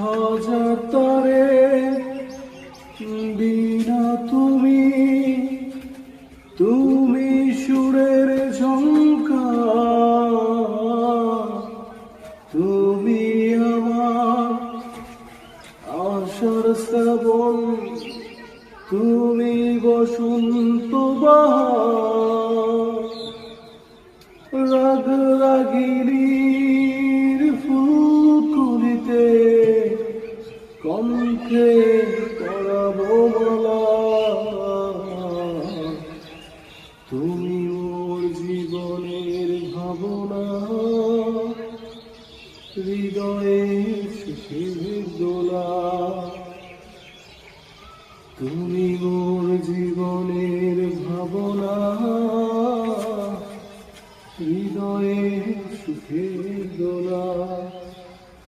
হাজার তরে বিনা তুমি তুমি সুরের ঝঙ্কার তুমি আমার আশার শ্রাবণ, তুমি বসন্ত বাহার, রাগ রাগিনীর কণ্ঠে করাবো মালা তুমি মোর জীবনের ভাবনা, হৃদয়ে সুখের দোলা। তুমি মোর জীবনের ভাবনা, হৃদয়ে সুখের দোলা।